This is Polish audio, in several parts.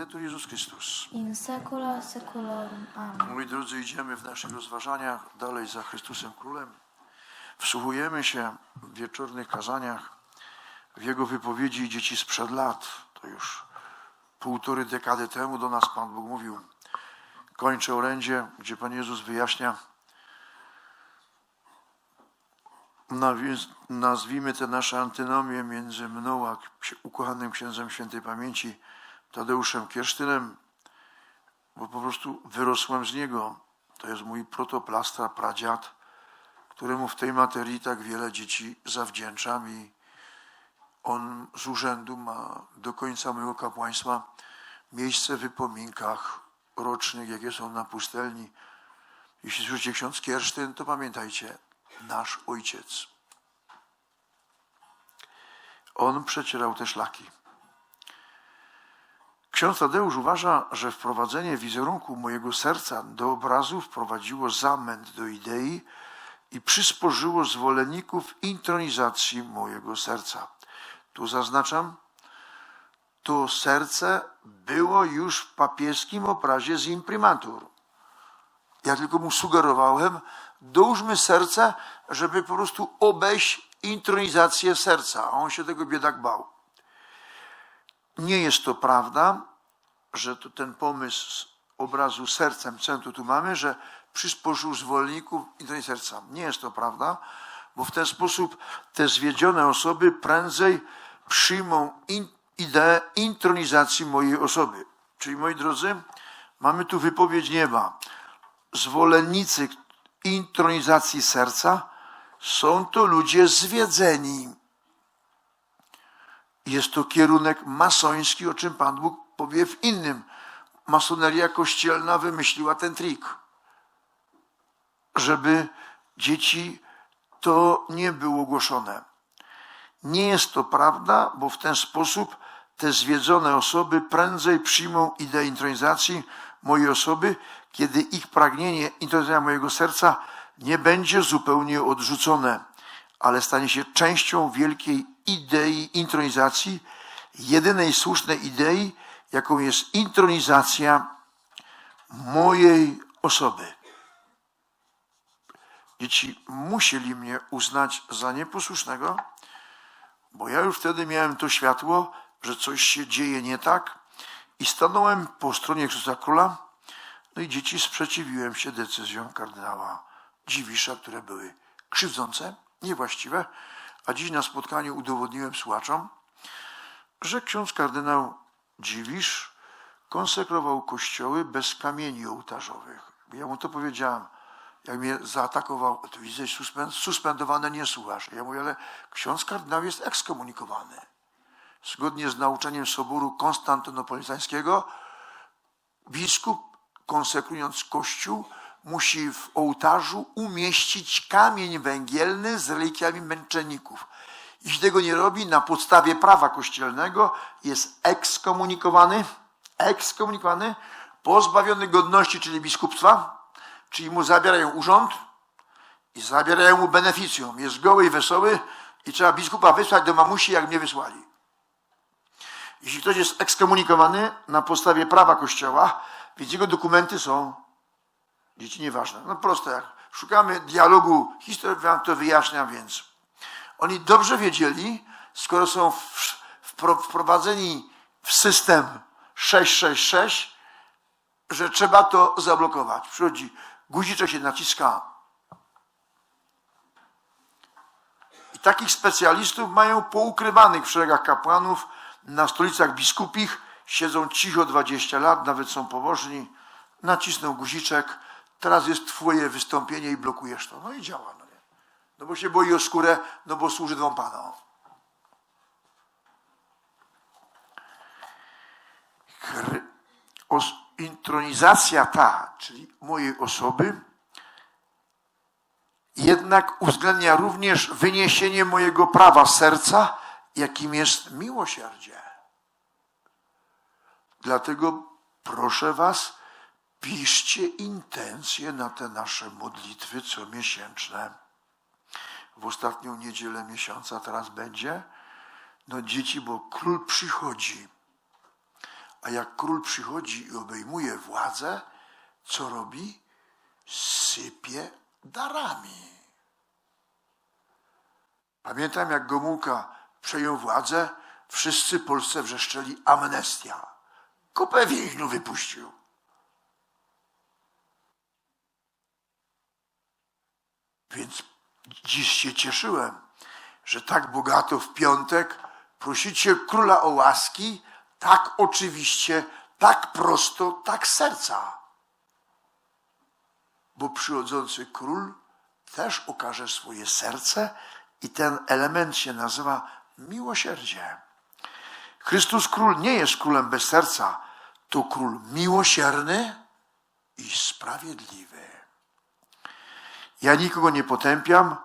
Laudetur Jezus Chrystus. in secula seculorum. Amen. Moi drodzy, idziemy w naszych rozważaniach dalej za Chrystusem Królem. Wsłuchujemy się w wieczornych kazaniach, w Jego wypowiedzi dzieci sprzed lat. To już półtorej dekady temu do nas Pan Bóg mówił. Kończę orędzie, gdzie Pan Jezus wyjaśnia, nazwijmy te nasze antynomie między mną a ukochanym księdzem świętej pamięci Tadeuszem Kiersztynem, bo po prostu wyrosłem z niego. To jest mój protoplastra, pradziad, któremu w tej materii tak wiele dzieci zawdzięczam i on z urzędu ma do końca mojego kapłaństwa miejsce w wypominkach rocznych, jakie są na pustelni. Jeśli słyszycie ksiądz Kiersztyn, to pamiętajcie, nasz ojciec. On przecierał te szlaki. Ksiądz Tadeusz uważa, że wprowadzenie wizerunku mojego serca do obrazu wprowadziło zamęt do idei i przysporzyło zwolenników intronizacji mojego serca. Tu zaznaczam, to serce było już w papieskim obrazie z imprimatur. Ja tylko mu sugerowałem, dołóżmy serce, żeby po prostu obejść intronizację serca. A on się tego biedak bał. Nie jest to prawda, że to ten pomysł obrazu sercem centrum tu mamy, że przysporzył zwolenników i serca. Nie jest to prawda, bo w ten sposób te zwiedzione osoby prędzej przyjmą in, ideę intronizacji mojej osoby. Czyli moi drodzy, mamy tu wypowiedź nieba. Zwolennicy intronizacji serca są to ludzie zwiedzeni. Jest to kierunek masoński, o czym Pan Bóg powie w innym. Masoneria kościelna wymyśliła ten trik, żeby dzieci to nie było głoszone. Nie jest to prawda, bo w ten sposób te zwiedzone osoby prędzej przyjmą ideę intronizacji mojej osoby, kiedy ich pragnienie intronizacji mojego serca nie będzie zupełnie odrzucone, ale stanie się częścią wielkiej idei intronizacji, jedynej słusznej idei, jaką jest intronizacja mojej osoby. Dzieci musieli mnie uznać za nieposłusznego, bo ja już wtedy miałem to światło, że coś się dzieje nie tak i stanąłem po stronie Chrystusa Króla, no i dzieci sprzeciwiłem się decyzjom kardynała Dziwisza, które były krzywdzące, niewłaściwe, a dziś na spotkaniu udowodniłem słuchaczom, że ksiądz kardynał Dziwisz konsekrował kościoły bez kamieni ołtarzowych. Ja mu to powiedziałem. Jak mnie zaatakował, to widzę, suspend, suspendowane nie słuchasz. Ja mówię, ale ksiądz kardynał jest ekskomunikowany. Zgodnie z nauczeniem Soboru Konstantynopolitańskiego, biskup, konsekrując kościół, musi w ołtarzu umieścić kamień węgielny z relikwiami męczenników. Jeśli tego nie robi, na podstawie prawa kościelnego jest ekskomunikowany, ekskomunikowany, pozbawiony godności, czyli biskupstwa, czyli mu zabierają urząd i zabierają mu beneficjum. Jest goły i wesoły i trzeba biskupa wysłać do mamusi, jak mnie wysłali. Jeśli ktoś jest ekskomunikowany na podstawie prawa kościoła, więc jego dokumenty są dzieci nieważne. No proste jak szukamy dialogu historii, wam to wyjaśniam, więc oni dobrze wiedzieli, skoro są wprowadzeni w system 666, że trzeba to zablokować. Przychodzi guziczek się naciska. I takich specjalistów mają poukrywanych w szeregach kapłanów na stolicach biskupich. Siedzą cicho 20 lat, nawet są pobożni. Nacisnął guziczek. Teraz jest twoje wystąpienie i blokujesz to. No i działa. No, bo się boi o skórę, no bo służy dwom panom. Intronizacja ta, czyli mojej osoby, jednak uwzględnia również wyniesienie mojego prawa serca, jakim jest miłosierdzie. Dlatego proszę Was, piszcie intencje na te nasze modlitwy comiesięczne. W ostatnią niedzielę miesiąca teraz będzie. No dzieci, bo król przychodzi. A jak król przychodzi i obejmuje władzę, co robi? Sypie darami. Pamiętam, jak Gomułka przejął władzę, wszyscy Polsce wrzeszczeli amnestia. Kupę więźniu wypuścił. Więc dziś się cieszyłem, że tak bogato w piątek prosicie króla o łaski, tak oczywiście, tak prosto, tak serca. Bo przychodzący król też okaże swoje serce i ten element się nazywa miłosierdzie. Chrystus król nie jest królem bez serca, to król miłosierny i sprawiedliwy. Ja nikogo nie potępiam,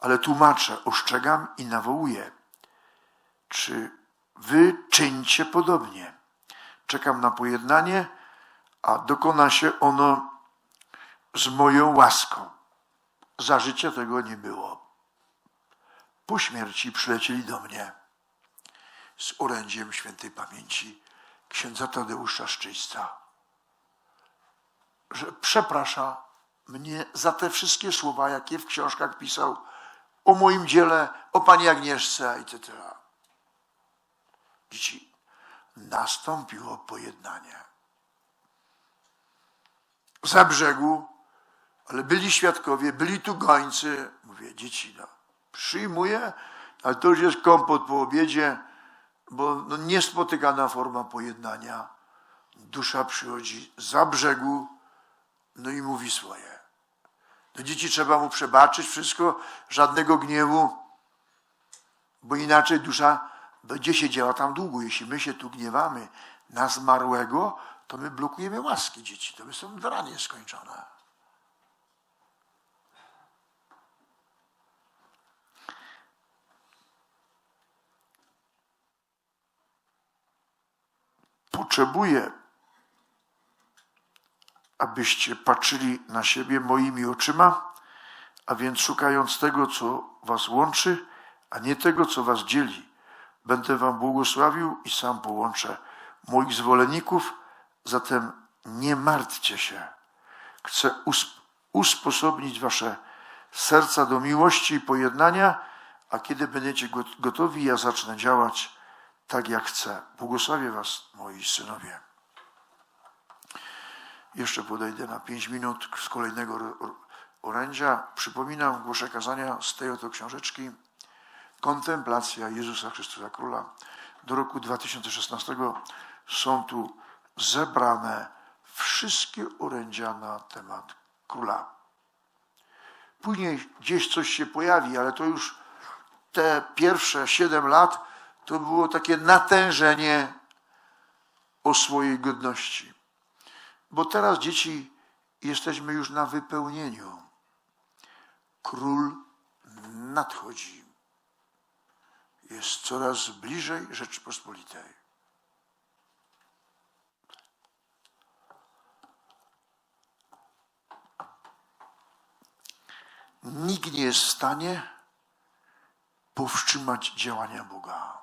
ale tłumaczę, ostrzegam i nawołuję. Czy wy czyńcie podobnie? Czekam na pojednanie, a dokona się ono z moją łaską. Za życia tego nie było. Po śmierci przylecieli do mnie z orędziem świętej pamięci księdza Tadeusza Szczyśca, że przeprasza mnie za te wszystkie słowa, jakie w książkach pisał o moim dziele, o pani Agnieszce etc. Dzieci, nastąpiło pojednanie. Za brzegu, ale byli świadkowie, byli tu gońcy. Mówię, dzieci, no, przyjmuję, ale to już jest kompot po obiedzie, bo no, niespotykana forma pojednania. Dusza przychodzi za brzegu, no i mówi swoje. Do dzieci trzeba mu przebaczyć wszystko, żadnego gniewu, bo inaczej dusza będzie siedziała tam długo. Jeśli my się tu gniewamy na zmarłego, to my blokujemy łaski dzieci. To by są dranie skończone. Abyście patrzyli na siebie moimi oczyma, a więc szukając tego, co was łączy, a nie tego, co was dzieli. Będę wam błogosławił i sam połączę moich zwolenników, zatem nie martwcie się. Chcę usp- usposobnić wasze serca do miłości i pojednania, a kiedy będziecie got- gotowi, ja zacznę działać tak, jak chcę. Błogosławię was, moi synowie. Jeszcze podejdę na pięć minut z kolejnego orędzia. Przypominam głoszę kazania z tej oto książeczki Kontemplacja Jezusa Chrystusa Króla. Do roku 2016 są tu zebrane wszystkie orędzia na temat króla. Później gdzieś coś się pojawi, ale to już te pierwsze siedem lat to było takie natężenie o swojej godności. Bo teraz dzieci jesteśmy już na wypełnieniu. Król nadchodzi. Jest coraz bliżej Rzeczypospolitej. Nikt nie jest w stanie powstrzymać działania Boga.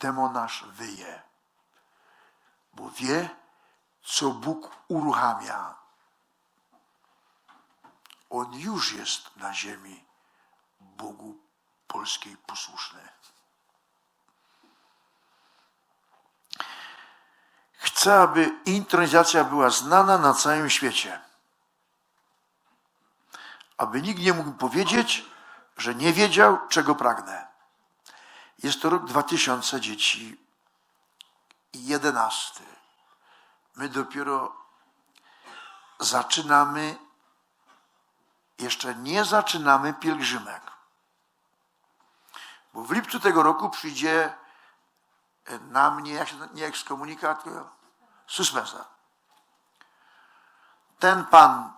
Demonarz wyje bo wie, co Bóg uruchamia. On już jest na ziemi Bogu polskiej posłuszny. Chcę, aby intronizacja była znana na całym świecie. Aby nikt nie mógł powiedzieć, że nie wiedział, czego pragnę. Jest to rok 2000 dzieci jedenasty. My dopiero zaczynamy, jeszcze nie zaczynamy pielgrzymek. Bo w lipcu tego roku przyjdzie na mnie, jak się nie ekskomunikat, tylko susmesa. Ten pan,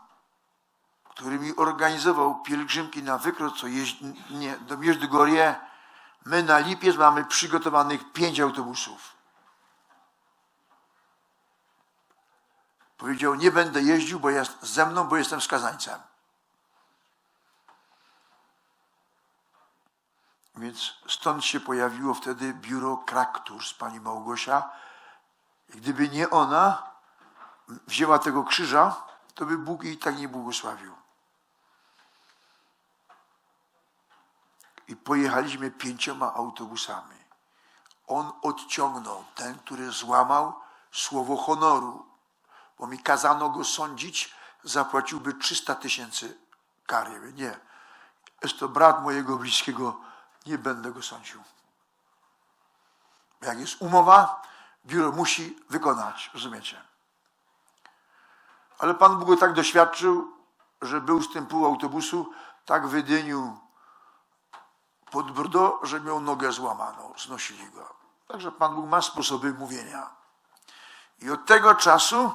który mi organizował pielgrzymki na wykroc, co jeździ, do Mierzgorje, my na lipiec mamy przygotowanych pięć autobusów. Powiedział, nie będę jeździł, bo jest ze mną, bo jestem skazańcem. Więc stąd się pojawiło wtedy biuro Krakturs, pani Małgosia. Gdyby nie ona wzięła tego krzyża, to by Bóg jej tak nie błogosławił. I pojechaliśmy pięcioma autobusami. On odciągnął, ten, który złamał słowo honoru, bo mi kazano go sądzić, zapłaciłby 300 tysięcy kary. Nie, jest to brat mojego bliskiego, nie będę go sądził. Jak jest umowa, biuro musi wykonać, rozumiecie? Ale Pan Bóg go tak doświadczył, że był z tym pół autobusu, tak wydynił pod brdo, że miał nogę złamaną, znosili go. Także Pan Bóg ma sposoby mówienia. I od tego czasu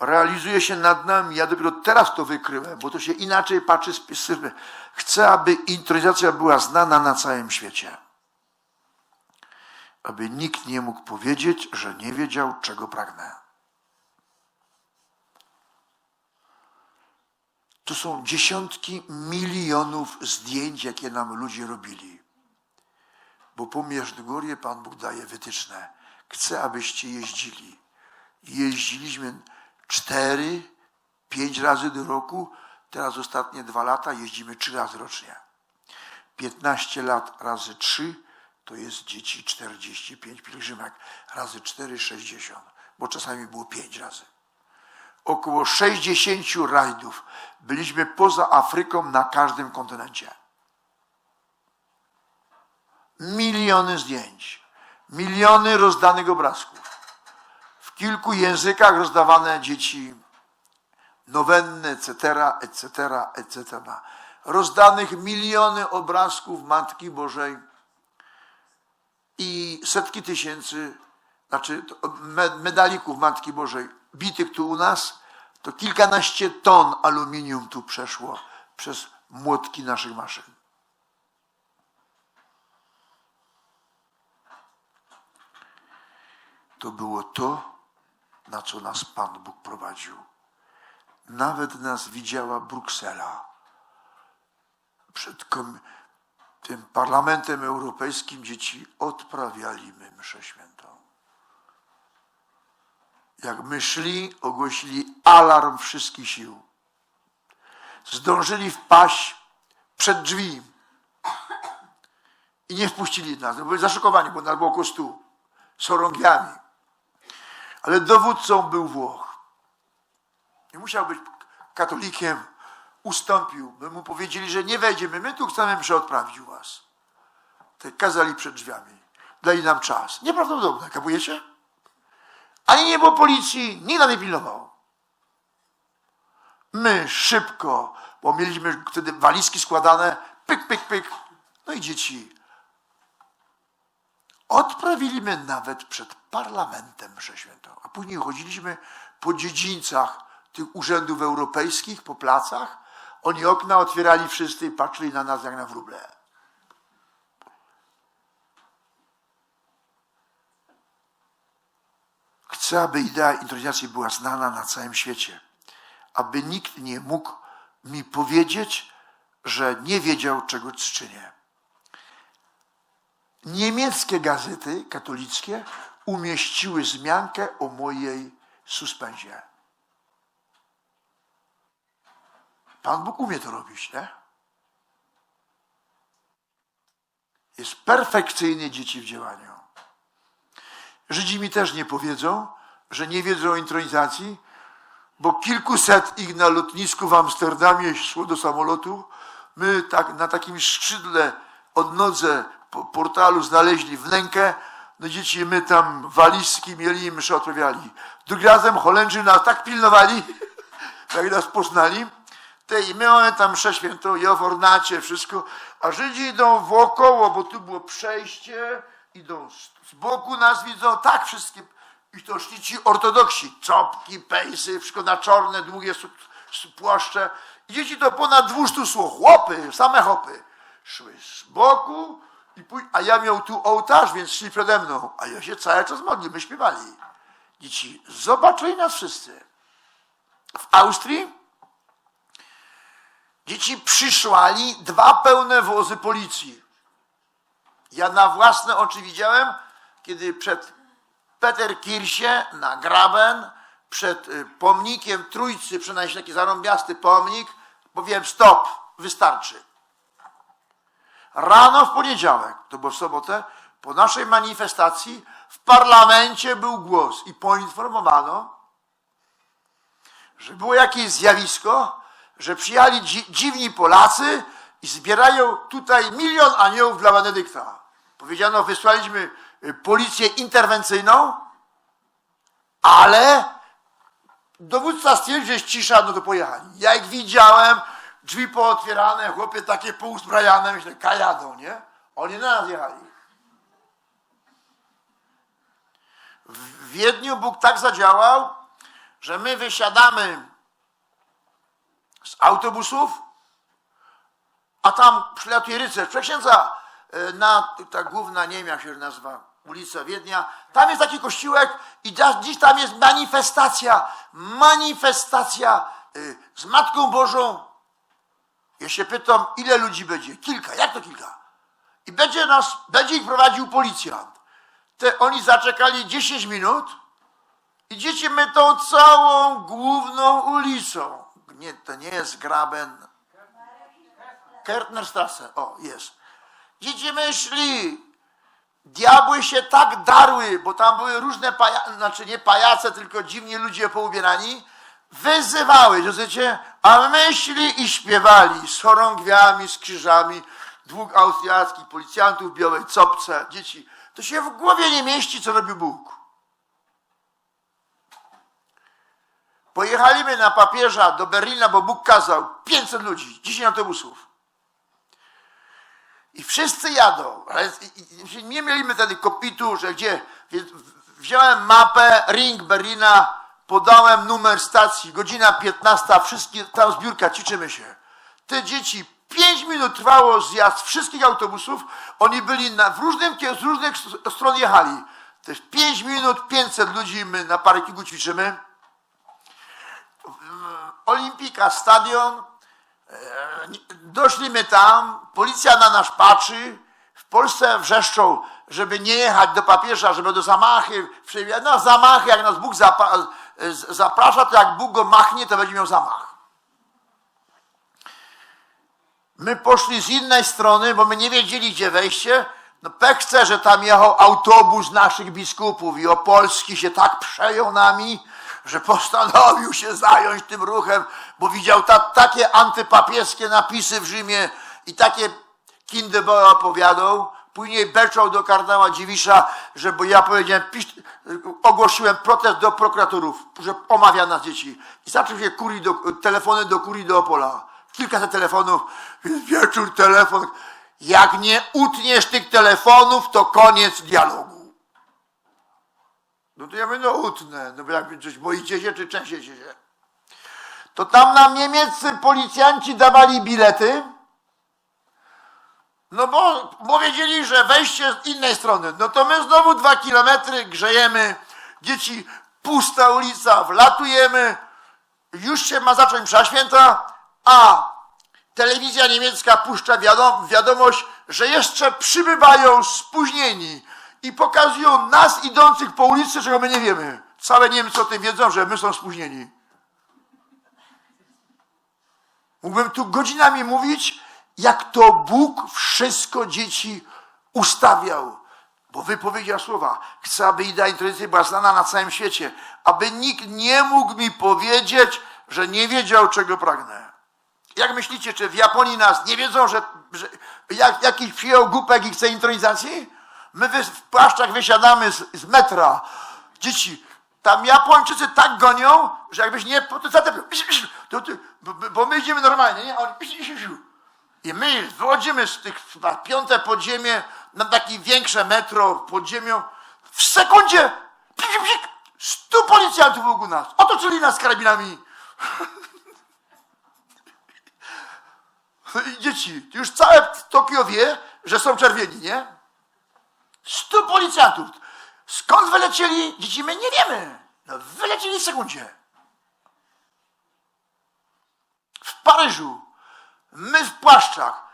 realizuje się nad nami. Ja dopiero teraz to wykryłem, bo to się inaczej patrzy z perspektywy. Chcę, aby intronizacja była znana na całym świecie. Aby nikt nie mógł powiedzieć, że nie wiedział, czego pragnę. To są dziesiątki milionów zdjęć, jakie nam ludzie robili. Bo po Międzygorie Pan Bóg daje wytyczne. Chce, abyście jeździli. Jeździliśmy cztery, pięć razy do roku. Teraz ostatnie dwa lata jeździmy trzy razy rocznie. 15 lat razy 3 to jest dzieci 45 pielgrzymek. Razy 4, 60. Bo czasami było 5 razy około 60 rajdów. Byliśmy poza Afryką na każdym kontynencie. Miliony zdjęć, miliony rozdanych obrazków. Kilku językach rozdawane dzieci nowenny, etc., etc., etc. Rozdanych miliony obrazków Matki Bożej i setki tysięcy, znaczy medalików Matki Bożej bitych tu u nas, to kilkanaście ton aluminium tu przeszło przez młotki naszych maszyn. To było to, na co nas Pan Bóg prowadził. Nawet nas widziała Bruksela. Przed tym Parlamentem Europejskim dzieci odprawialiśmy mszę świętą. Jak my szli, ogłosili alarm wszystkich sił. Zdążyli wpaść przed drzwi i nie wpuścili nas. Byli zaszokowani, bo nas było około stu. Z. Ale dowódcą był Włoch. Nie musiał być katolikiem. Ustąpił. My mu powiedzieli, że nie wejdziemy. My tu chcemy mszę odprawić u was. Tak kazali przed drzwiami. Dali nam czas. Nieprawdopodobne. Kapujecie? Ani nie było policji, nikt nam nie pilnował. My szybko, bo mieliśmy wtedy walizki składane, pyk, pyk, pyk. No i dzieci. Odprawiliśmy nawet przed parlamentem mszę świętą. A później chodziliśmy po dziedzińcach tych urzędów europejskich, po placach. Oni okna otwierali wszyscy i patrzyli na nas jak na wróble. Chcę, aby idea intronizacji była znana na całym świecie. Aby nikt nie mógł mi powiedzieć, że nie wiedział, czego czynię. Niemieckie gazety katolickie umieściły wzmiankę o mojej suspenzie. Pan Bóg umie to robić, nie? Jest perfekcyjny dzieci w działaniu. Żydzi mi też nie powiedzą, że nie wiedzą o intronizacji, bo kilkuset ich na lotnisku w Amsterdamie szło do samolotu. My tak, na takim skrzydle od nodze po portalu znaleźli wnękę. No dzieci, my tam walizki mieli i mszy odprawiali. Drugim razem Holendrzy nas tak pilnowali, jak nas poznali. Te i my mamy tam mszę świętą i o ornacie, wszystko, a Żydzi idą wokoło, bo tu było przejście, idą z, z boku nas widzą, tak wszystkie. I to szli ci ortodoksi, czopki, pejsy, wszystko na czarne, długie płaszcze. I dzieci to ponad 200 słów, chłopy, same chłopy. Szły z boku, a ja miał tu ołtarz, więc szli przede mną. A ja się cały czas modlił, my śpiewali. Dzieci zobaczyli nas wszyscy. W Austrii Dzieci przyszłali dwa pełne wozy policji. Ja na własne oczy widziałem, kiedy przed Peterkirsie na Graben, przed y, pomnikiem Trójcy, przynajmniej taki zarąbiasty pomnik, mówiłem stop, wystarczy. Rano w poniedziałek, to było w sobotę, po naszej manifestacji w parlamencie był głos i poinformowano, że było jakieś zjawisko, że przyjechali dzi- dziwni Polacy i zbierają tutaj milion aniołów dla Benedykta. Powiedziano, wysłaliśmy y, policję interwencyjną, ale dowódca stwierdził, że jest cisza, no to pojechali. Ja jak widziałem, drzwi pootwierane, chłopie takie pouzbrajane, myślę, kajadą, nie? Oni na nas jechali. W Wiedniu Bóg tak zadziałał, że my wysiadamy z autobusów, a tam przylatuje rycerz. Przeksiędza e, na, ta główna, nie jak się nazywa, ulica Wiednia, tam jest taki kościółek i dziś tam jest manifestacja, manifestacja y, z Matką Bożą. Ja się pytam, ile ludzi będzie? Kilka. Jak to kilka? I będzie nas, będzie ich prowadził policjant. Te, oni zaczekali 10 minut i dzieci my tą całą główną ulicą. Nie, to nie jest Graben. Kertnerstrasse. O, jest. Dzieci myśli, diabły się tak darły, bo tam były różne pajace, znaczy nie pajace, tylko dziwni ludzie poubierani, wyzywały, rozumiecie? A myśli i śpiewali z chorągwiami, z krzyżami, dwóch austriackich policjantów w białej copce, dzieci. To się w głowie nie mieści, co robił Bóg. Pojechaliśmy na papieża do Berlina, bo Bóg kazał 500 ludzi, 10 autobusów. I wszyscy jadą, ale nie mieliśmy wtedy kopitu, że gdzie. Wziąłem mapę, ring Berlina, podałem numer stacji, godzina 15, wszystkie, tam zbiórka, ćwiczymy się. Te dzieci, 5 minut trwało zjazd wszystkich autobusów, oni byli na, w różnym, z różnych stron jechali. Też 5 minut, 500 ludzi, my na parkingu ćwiczymy. Olimpika, stadion, Doszliśmy tam, policja na nas patrzy, w Polsce wrzeszczą, żeby nie jechać do papieża, żeby do zamachy, no zamachy, jak nas Bóg zapa- zaprasza, to jak Bóg go machnie, to będzie miał zamach. My poszli z innej strony, bo my nie wiedzieli, gdzie wejście. No pech chce, że tam jechał autobus naszych biskupów i Opolski się tak przejął nami, że postanowił się zająć tym ruchem, bo widział ta, takie antypapieskie napisy w Rzymie i takie kindeby opowiadał. Później beczał do kardynała Dziwisza, że bo ja powiedziałem, pisz, ogłosiłem protest do prokuratorów, że omawia nas dzieci. I zaczął się kurii do, telefony do kurii do Opola. Kilkaset telefonów, wieczór telefon. Jak nie utniesz tych telefonów, to koniec dialogu. No to ja mówię, no utnę, no bo jakby coś boicie się, czy trzęsiecie się. To tam nam niemieccy policjanci dawali bilety, no bo, bo wiedzieli, że wejście z innej strony. No to my znowu dwa kilometry grzejemy, dzieci, pusta ulica, wlatujemy, już się ma zacząć msza święta, a telewizja niemiecka puszcza wiadom, wiadomość, że jeszcze przybywają spóźnieni i pokazują nas idących po ulicy, czego my nie wiemy. Całe Niemcy o tym wiedzą, że my są spóźnieni. Mógłbym tu godzinami mówić, jak to Bóg wszystko dzieci ustawiał. Bo wypowiedział słowa, chcę, aby idea introducji była znana na całym świecie, aby nikt nie mógł mi powiedzieć, że nie wiedział, czego pragnę. Jak myślicie, czy w Japonii nas nie wiedzą, że, że jak, jakiś przyjął głupek i chce intronizacji? My w płaszczach wysiadamy z, z metra. Dzieci, tam Japończycy tak gonią, że jakbyś nie... To, to, to, to, bo my idziemy normalnie, nie? A Oni, I my wychodzimy z tych chyba piąte podziemie na takie większe metro pod ziemią. W sekundzie pik, pik, stu policjantów wokół nas. Otoczyli nas karabinami. I dzieci, już całe Tokio wie, że są czerwieni, nie? Stu policjantów. Skąd wylecieli? Dzieci, my nie wiemy. No, wylecieli w sekundzie. W Paryżu. My w płaszczach.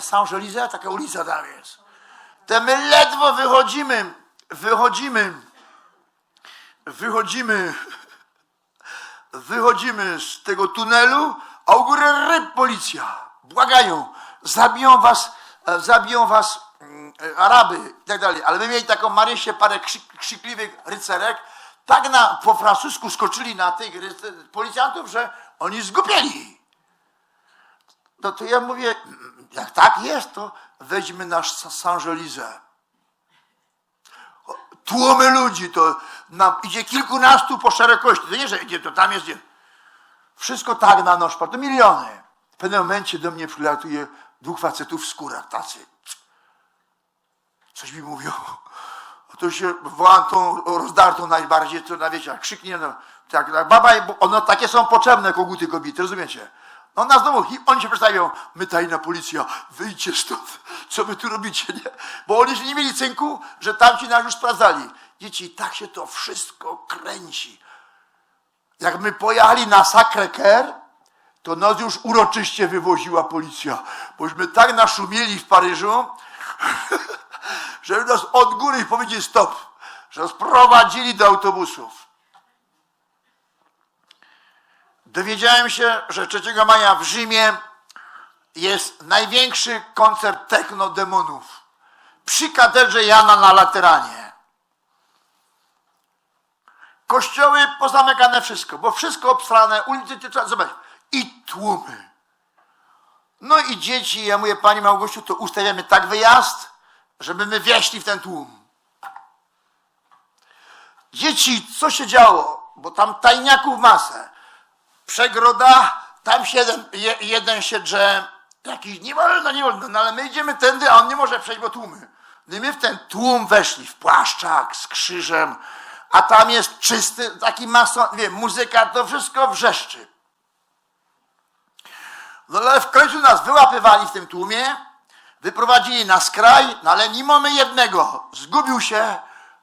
Saint-Élysées, taka ulica tam jest. to my ledwo wychodzimy, wychodzimy, wychodzimy, wychodzimy z tego tunelu, a u góry ryb policja. Błagają, zabiją was, e, zabiją was mm, Araby i tak dalej. Ale my mieli taką Marysię, parę krzyk, krzykliwych rycerek, tak na, po francusku skoczyli na tych policjantów, że oni zgubieli. No to ja mówię, jak tak jest, to weźmy nasz Saint-Gelizę. Tłumy ludzi, to na, idzie kilkunastu po szerokości. To nie, że idzie, to tam jest. Wszystko tak na noż, to miliony. W pewnym momencie do mnie przylatuje dwóch facetów w skórach, tacy. Coś mi mówią. To się wołam tą rozdartą najbardziej, to na wiecie, krzyknie, no, tak, tak, baba, one takie są potrzebne koguty kobiety, rozumiecie? No na znowu, oni się przedstawią, my tajna policja, wyjdźcie stąd, co wy tu robicie, nie? Bo oni się nie mieli cynku, że tamci nas już sprawdzali. Dzieci, tak się to wszystko kręci. Jak my pojechali na Sacré-Cœur, to nas już uroczyście wywoziła policja, bośmy tak naszumieli w Paryżu, że nas od góry powiedzieli stop, że nas prowadzili do autobusów. Dowiedziałem się, że 3 maja w Rzymie jest największy koncert techno demonów przy katedrze Jana na Lateranie. Kościoły pozamykane wszystko, bo wszystko obstrane, ulicy zobaczyć. I tłumy. No i dzieci, ja mówię, Pani Małgosiu, to ustawiamy tak wyjazd, żeby my wieśli w ten tłum. Dzieci, co się działo? Bo tam tajniaków masę. Przegroda, tam się jeden, je, jeden się drze, jakiś, nie wolno, nie wolno, no ale my idziemy tędy, a on nie może przejść, bo tłumy. No i my w ten tłum weszli, w płaszczach, z krzyżem, a tam jest czysty, taki mason, wiem, muzyka, to wszystko wrzeszczy. No ale w końcu nas wyłapywali w tym tłumie, wyprowadzili na skraj, no ale nie mamy jednego. Zgubił się,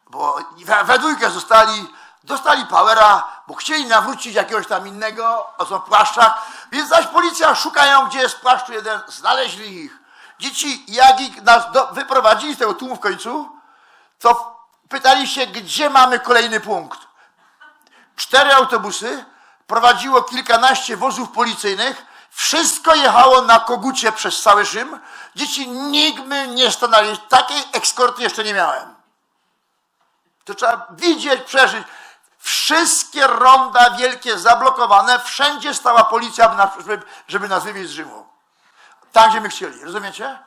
bo we, we dwójkę zostali, dostali powera, bo chcieli nawrócić jakiegoś tam innego, a są płaszczach, więc zaś policja szukają, gdzie jest płaszczu jeden, znaleźli ich. Dzieci, jak ich nas do, wyprowadzili z tego tłumu w końcu, to pytali się, gdzie mamy kolejny punkt. Cztery autobusy, prowadziło kilkanaście wozów policyjnych, wszystko jechało na kogucie przez cały Rzym. Dzieci nigdy nie stanęli. Takiej ekskorty jeszcze nie miałem. To trzeba widzieć, przeżyć. Wszystkie ronda wielkie zablokowane, wszędzie stała policja, żeby, żeby nas wywieźć z Rzymu. Tam, gdzie my chcieli, rozumiecie?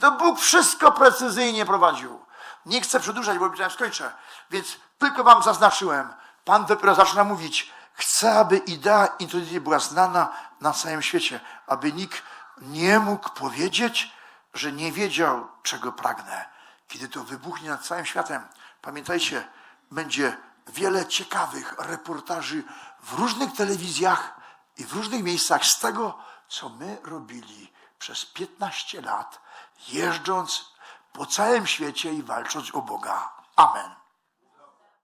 To Bóg wszystko precyzyjnie prowadził. Nie chcę przedłużać, bo powiedziałem, skończę. Więc tylko wam zaznaczyłem. Pan dopiero zaczyna mówić. Chcę, aby idea intuicji była znana na całym świecie, aby nikt nie mógł powiedzieć, że nie wiedział, czego pragnę. Kiedy to wybuchnie nad całym światem, pamiętajcie, będzie wiele ciekawych reportaży w różnych telewizjach i w różnych miejscach z tego, co my robili przez 15 lat, jeżdżąc po całym świecie i walcząc o Boga. Amen.